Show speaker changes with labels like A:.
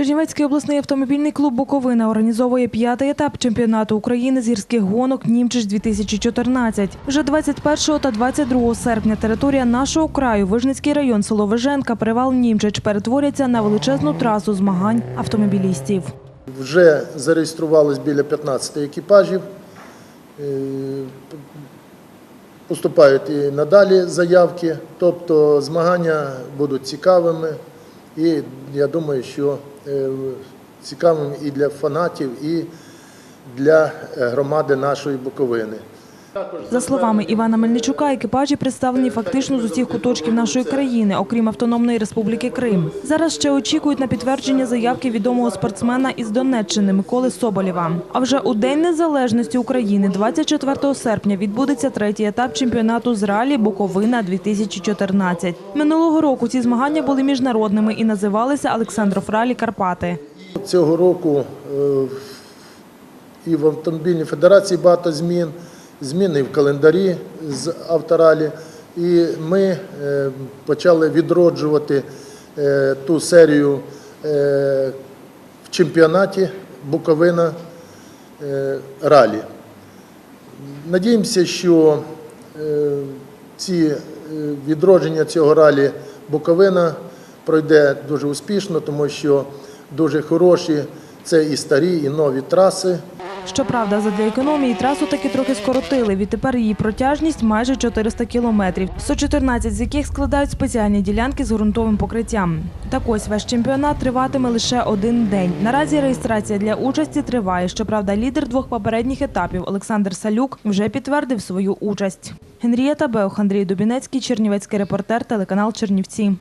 A: Чернівецький обласний автомобільний клуб Буковина організовує п'ятий етап чемпіонату України з гірських гонок Німчич 2014. Вже 21 та 22 серпня територія нашого краю, Вижницький район, село Виженка, привал Німчич перетворяться на величезну трасу змагань автомобілістів.
B: Вже зареєструвалось біля 15 екіпажів. Е, Поступають і надалі заявки, тобто змагання будуть цікавими. І я думаю, що цікавим і для фанатів, і для е, громади нашої Буковини.
A: За словами Івана Мельничука, екіпажі представлені фактично з усіх куточків нашої країни, окрім Автономної Республіки Крим. Зараз ще очікують на підтвердження заявки відомого спортсмена із Донеччини Миколи Соболєва. А вже у День Незалежності України, 24 серпня, відбудеться третій етап чемпіонату з ралі Буковина 2014. Минулого року ці змагання були міжнародними і називалися Олександров Ралі Карпати.
B: Цього року е, і в Автомобільній федерації багато змін, зміни в календарі з авторалі. І ми е, почали відроджувати е, ту серію е, в чемпіонаті Буковина ралі. Надіємося, що ці відродження цього ралі Буковина пройде дуже успішно, тому що дуже хороші це і старі, і нові траси.
A: Щоправда, задля економії трасу таки трохи скоротили. Відтепер її протяжність майже 400 кілометрів, 114 з яких складають спеціальні ділянки з ґрунтовим покриттям. Так ось весь чемпіонат триватиме лише один день. Наразі реєстрація для участі триває. Щоправда, лідер двох попередніх етапів Олександр Салюк вже підтвердив свою участь. Генрієта Беох, Андрій Дубінецький, Чернівецький репортер, телеканал Чернівці.